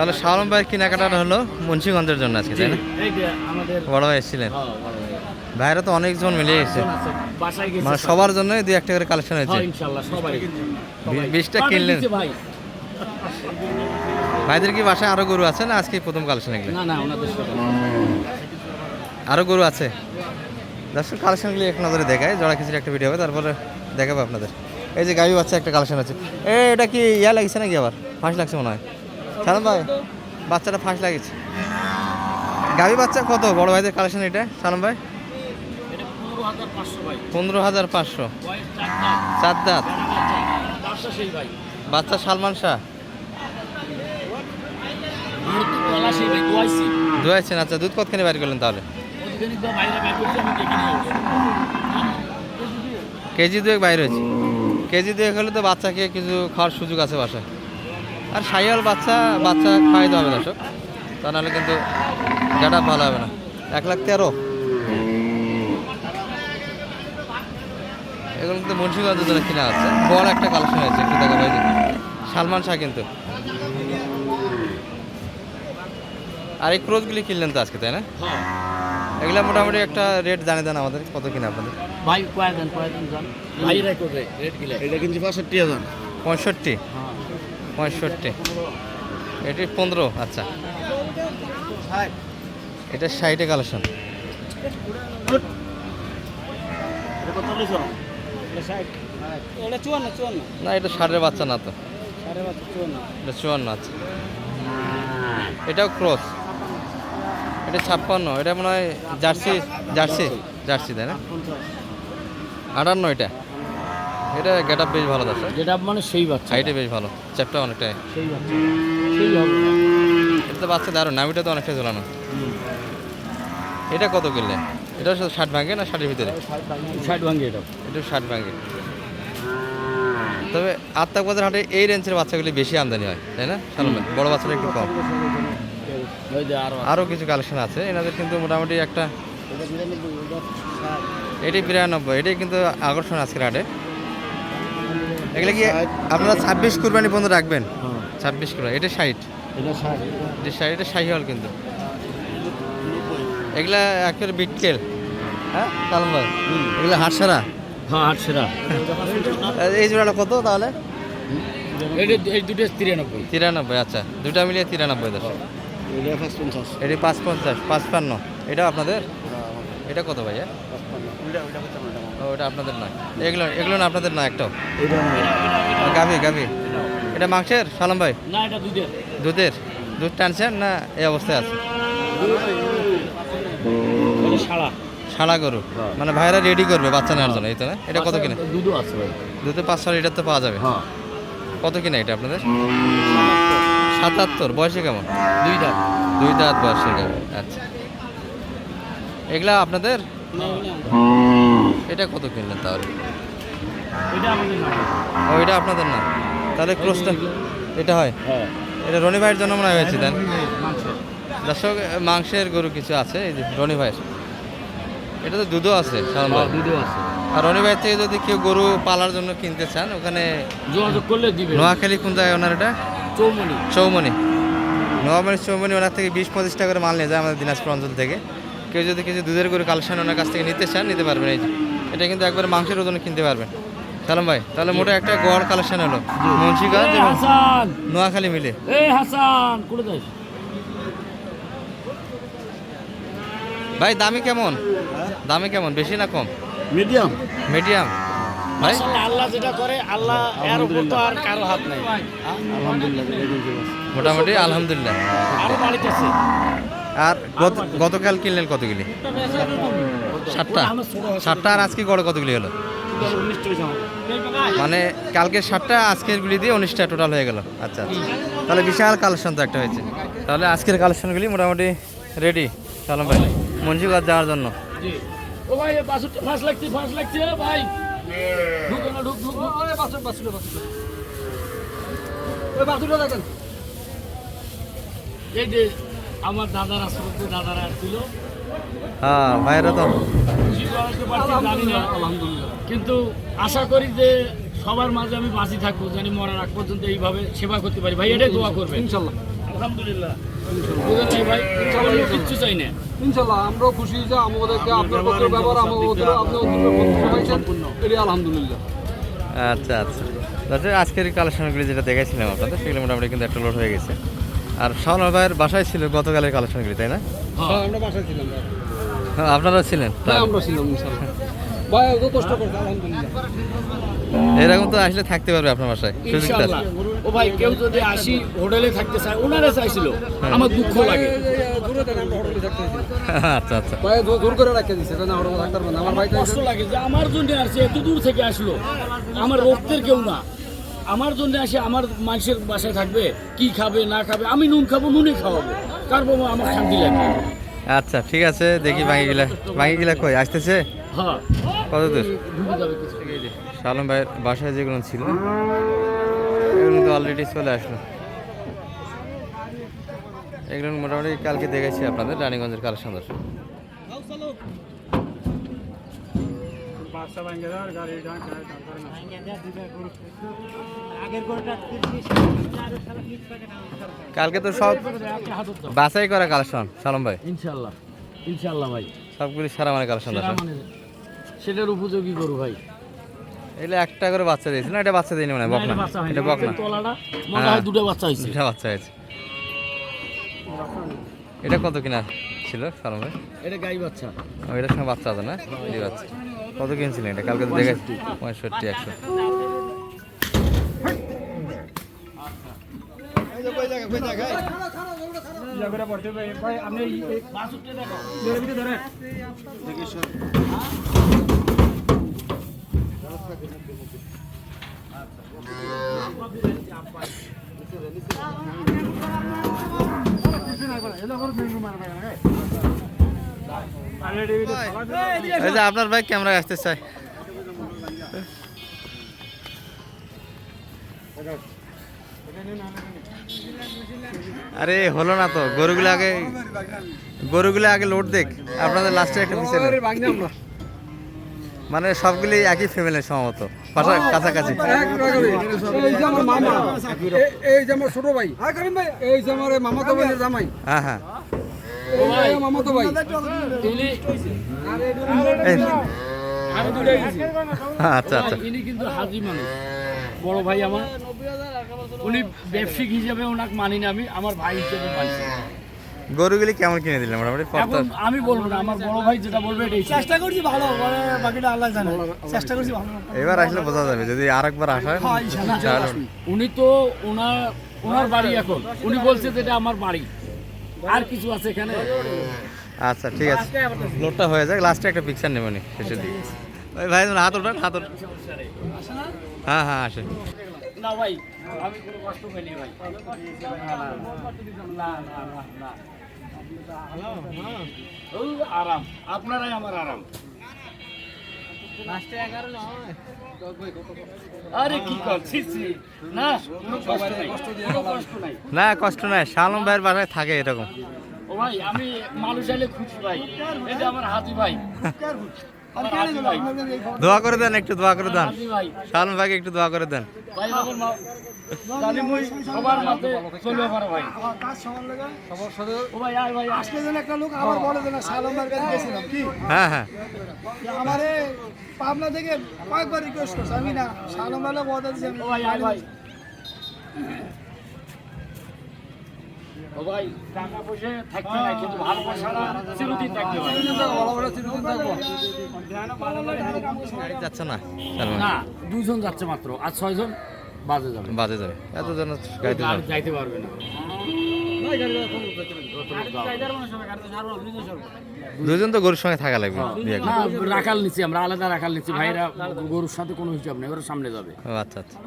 তাহলে শালম ভাই কেনাকাটাটা হলো মুন্সিগঞ্জের জন্য আজকে তাই না? বড় ভাই এসেছিলেন। হ্যাঁ, ভাইরা তো অনেকজন মিলে গেছে। বাসায় গেছে মানে সবার জন্য দুই একটা করে কালেকশন হয়েছে। হ্যাঁ, বিশটা কিনলেন। ভাইদের কি বাসায় আরও গরু আছে না আজকে প্রথম কালেকশন এগুলো? আরও গরু আছে? দর্শক কালেকশনগুলি এক নজরে দেখায় জড়া খিচুড়ি একটা ভিডিও হবে তারপরে দেখাবো আপনাদের। এই যে গাড়ি বাচ্চা একটা কালেকশন আছে। এ এটা কি ইয়া লাগছে নাকি আবার? ফাঁস লাগছে মনে হয়। সালাম ভাই বাচ্চাটা ফাঁস লাগিছে গাভি বাচ্চা কত? বড় ভাইদের কালেকশন এটা সালাম ভাই? পনেরো হাজার পাঁচশো চার দাঁত। বাচ্চা সালমান শাহ? দুয়াইছেন আচ্ছা দুধ কতখানি বাইর করলেন তাহলে। কেজি দুয়েক বাইরে হয়েছে। কেজি দুয়েক হলে তো বাচ্চাকে কিছু খাওয়ার সুযোগ আছে বাসায়। আর সাইয়াল বাচ্চা বাচ্চা খাওয়াইতে হবে দর্শক। তা নাহলে কিন্তু যেটা ভালো হবে না। এক লাখ তেরো। এগুলো কিন্তু মুন্সিগঞ্জের জন্য কিনা আছে বড় একটা কালেকশন হয়েছে একটু দেখা ভাই সালমান শাহ কিন্তু। আর এই ক্রোজগুলি কিনলেন তো আজকে তাই না? হ্যাঁ। এগুলা মোটামুটি একটা রেট জানিয়ে দেন আমাদের কত কিনা আপনাদের? ভাই কয়েক দেন কয়েক দেন যান ভাইরা করবে রেট গিলে এটা কিনছি হাজার। পঁয়ষট্টি। হ্যাঁ। পঁয়ষট্টি। এটি পনেরো আচ্ছা। এটা ষাটে কালেকশন। এটা কত নিছো? এটা চুয়ান্ন চুয়ান্ন। না এটা ষাটের বাচ্চা না তো। চুয়ান্ন। এটা চুয়ান্ন আছে এটাও ক্রস। এটা ছাপ্পান্ন। এটা মনে হয় জার্সি জার্সি জার্সি তাই না? আটান্ন এটা। এটা গেট বেশ ভালো আছে। যেটা মানে সেই বাচ্চা। হাইটে বেশ ভালো চ্যাপটা অনেকটা সেই বাচ্চা। সেই হবে এটা তো বাচ্চা দারুণ নামিটা তো অনেকটা ঝোলানো। এটা কত কিনলে এটা ষাট ভাঙে না ষাটের ভিতরে? ষাট ভাঙ্গি এটা। এটা ষাট ভাঙে। তবে আত্মাক বাজার হাটে এই রেঞ্জের বাচ্চাগুলি বেশি আমদানি হয় তাই না? সালম বড় বাচ্চাটা একটু কম। আরও কিছু কালেকশন আছে। এনাদের কিন্তু মোটামুটি একটা এটি বিরানব্বই। এটাই কিন্তু আকর্ষণ আজকের হাটে। এগুলো কি আপনারা ছাব্বিশ কুরবানি পর্যন্ত রাখবেন? হ্যাঁ। ছাব্বিশ কুরবানি এটা ষাট। এটা ষাট। এটা ষাট এটা হল কিন্তু। এগুলা একেবারে বিটকেল। হ্যাঁ সালম ভাই? এগুলো হাটসারা? হ্যাঁ আট সেরা এই জোড়াটা কত তাহলে? এই দুটো তিরানব্বই। তিরানব্বই আচ্ছা। দুটা মিলিয়ে তিরানব্বই দশ। এটা পাঁচ পঞ্চাশ এটি পাঁচ পঞ্চাশ পাঁচপান্ন। এটা আপনাদের? এটা কত ভাইয়া? ও এটা আপনাদের নয়। এগুলো এগুলো না আপনাদের না একটাও? গাভি গাভি। এটা মাংসের? সালাম ভাই? না এটা দুধের। দুধের? দুধ টানছেন না এই অবস্থায় আছে? এটা সাড়া সারা গরু। মানে ভাইরা রেডি করবে বাচ্চা নেওয়ার জন্য এই তো না? এটা কত কিনে? দুধও আছে ভাই। দুধে পাঁচ ছয় লিটার তো পাওয়া যাবে? হ্যাঁ। কত কিনা এটা আপনাদের? সাতাত্তর। বয়সে কেমন? দুই দাম দুই দাঁত বয়সে কেমন? আচ্ছা। এগুলা আপনাদের? এটা কত কিনলেন তাহলে? ও এটা আপনাদের না তাহলে ক্রোসটা এটা হয়? হ্যাঁ। এটা রনি ভাইয়ের জন্য মনে হয় হয়েছে দেন মাংস দর্শক মাংসের গরু কিছু আছে এই যে রনি ভাইয়ের। এটা তো দুধও আছে দুধও আছে। আর রনি ভাইয়ের থেকে যদি কেউ গরু পালার জন্য কিনতে চান ওখানে যোগাযোগ করলে দিবে নোয়াখালী কোন জায়গায় ওনার এটা? চৌমনি। চৌমনি। নোয়াখালী চৌমনি ওনার থেকে বিশ পঁচিশ টাকা করে মাল নিয়ে যায় আমাদের দিনাজপুর অঞ্চল থেকে। কেউ যদি কিছু দুধের গরু কালেকশন ওনার কাছ থেকে নিতে চান নিতে পারবেন এই যে। এটা কিন্তু একবার মাংসের ওজনে কিনতে পারবেন। সালাম ভাই তাহলে মোটা একটা গড় কালেকশন হলো। মুন্সিগঞ্জ হাসান! নোয়াখালী মিলে। এই হাসান ভাই দামি কেমন? দামি কেমন বেশি না কম? মিডিয়াম। মিডিয়াম। ভাই? আল্লাহ যেটা করে আল্লাহ এর উপর তো আর কারও হাত নাই। আলহামদুলিল্লাহ। মোটামুটি আলহামদুলিল্লাহ। আরও মালিক আছে আর গতকাল কিনলেন কতগুলি? সাতটা। সাতটা আর আজকে গড়ে কতগুলি হলো? মানে কালকে আজকের গুলি দিয়ে উনিশটা টোটাল হয়ে গেল। আচ্ছা আচ্ছা। তাহলে বিশাল কালেকশন তো একটা হয়েছে। তাহলে আজকের কালেকশনগুলি মোটামুটি রেডি সালাম ভাই। মঞ্জুগার যাওয়ার জন্য। আমার দাদার আসলে দাদারা আসছিল হ্যাঁ ভাইরা তো। কিন্তু আশা করি যে সবার মাঝে আমি বাঁচি থাকব জানি মরার আগ পর্যন্ত এইভাবে সেবা করতে পারি। ভাই এটাই দোয়া করবে ইনশাল্লাহ। আলহামদুলিল্লাহ। ভাই? কিচ্ছু চাই না। ইনশাল্লাহ আমরাও খুশি যে আমাদেরকে আপনার পত্র ব্যবহার আমাদের আপনি আলহামদুলিল্লাহ। আচ্ছা আচ্ছা। আজকের কালেকশনগুলি যেটা দেখাইছিলাম আপনাদের সেগুলো মোটামুটি কিন্তু একটা লোড হয়ে গেছে। আর শাওন ভাইয়ের বাসায় ছিল গতকালের কালেকশনগুলি তাই না? হ্যাঁ আমরা বাসায় ছিলাম হ্যাঁ, আপনারা ছিলেন? হ্যাঁ আমরা ছিলাম ইনশাল্লাহ। ভাই অত কষ্ট আলহামদুলিল্লাহ। এরকম তো আসলে থাকতে পারবে আপনার বাসায় ও ভাই কেউ যদি আসি হোটেলে থাকতে চায় ওনারা চাইছিল। আমার দুঃখ লাগে। দূরে আচ্ছা। আচ্ছা জোর করে রাখতে না। আমার ভাই কষ্ট লাগে যে আমার জন্য আসছে এত দূর থেকে আসলো। আমার রক্তের কেউ না। আমার জন্য আসে আমার মানুষের বাসায় থাকবে কি খাবে না খাবে আমি নুন খাব নুনে খাওয়াবো। বাবা আমার শান্তি লাগবে আচ্ছা ঠিক আছে দেখি বাকিগুলা বাকিগুলা কই আসতেছে? হ্যাঁ। কত দূর শালম ভাইয়ের বাসায় যেগুলো ছিল এগুলো তো অলরেডি চলে আসলো। এগুলো মোটামুটি কালকে দেখেছি আপনাদের রানীগঞ্জের কালেকশন দর্শক। কালকে তো সব বাছাই করা কালেকশন সালম ভাই। ইনশাল্লাহ ইনশাল্লাহ ভাই। সবগুলি সারা মানে কালেকশন সেটার উপযোগী করু ভাই। এগুলো একটা করে বাচ্চা দিয়েছে। না এটা বাচ্চা দিইনি মানে বক না। বাচ্চা এটা হয় দুটো বাচ্চা হয়েছে। দুটা বাচ্চা হয়েছে। এটা কত কিনা ছিল সালম ভাই? এটা গাই বাচ্চা। এটার সঙ্গে বাচ্চা আছে না? এই বাচ্চা। কত কিনছিলেন এটা কালকে তো দেখেছি পঁয়ষট্টি একশো এই যে আপনার ভাই ক্যামেরা আসতে চাই আরে হলো না তো গরুগুলো আগে গরুগুলো আগে লোড দেখ আপনাদের লাস্টে একটা পিছনে। মানে সবগুলি একই ফ্যামিলির সম্ভবত পাশা- কাছাকাছি। এই যে আমার মামা এই যে আমার ছোট ভাই এই যে আমার এই মামাতো জামাই। হ্যাঁ হ্যাঁ। আচ্ছা আচ্ছা। ইনি কিন্তু হাজি মানুষ। বড় ভাই আমার। উনি ব্যবসায়িক হিসেবে ওনাকে মানি না আমি আমার ভাই হিসেবে মানছি গরুগুলি কেমন কিনে দিলেন? মোটামুটি আমি বলব না আমার বড় ভাই যেটা বলবে এটাই। চেষ্টা করছি ভালো বাকিটা আল্লাহ জানে। চেষ্টা করছি ভালো। এবার আসলে বোঝা যাবে যদি আরেকবার আসেন তাহলে উনি তো ওনার ওনার বাড়ি এখন। উনি বলছে যেটা আমার বাড়ি। আর কিছু আছে এখানে? আচ্ছা ঠিক আছে। লোডটা হয়ে যাক লাস্টে একটা পিকচার নেবেনি শেষের দিকে। ওই ভাই তোমার হাত ওঠান হাত ওঠান হ্যাঁ হ্যাঁ আসে। না ভাই আমি কোনো কষ্ট পাইনি ভাই। না না না না। আরাম। আপনারাই আমার আরাম। আরে কি করছি না কষ্ট নাই। কোনো কষ্ট নাই। না কষ্ট নাই। শালম ভাইয়ের বাসায় থাকে এরকম। ও ভাই আমি মানুষ আইলে খুশি ভাই। এটা আমার হাতি ভাই আমার হাতি ভাই। দোয়া করে দেন, একটু দোয়া করে দেন। ভাই ভাইকে একটু দোয়া করে দেন। হ্যাঁ হ্যাঁ। পাবনা থেকে কয়েকবার রিকোয়েস্ট করছে, আমি না দিছি ভাই ভাই টাকা পয়সা থাকবে না কিন্তু ভালোবাসাটা চিরদিন থাকবে ভালোবাসা চিরদিন থাকব। যাচ্ছে না না দুজন যাচ্ছে মাত্র আর ছয়জন বাজে যাবে। বাজে যাবে এতজন গাড়িতে যাইতে পারবে না। দুজন তো গরুর সঙ্গে থাকা লাগবে দুই রাখাল নিচ্ছি আমরা আলাদা রাখাল নিচ্ছি ভাইরা গরুর সাথে কোনো হিসাব নেই ওরা সামনে যাবে। ও আচ্ছা আচ্ছা।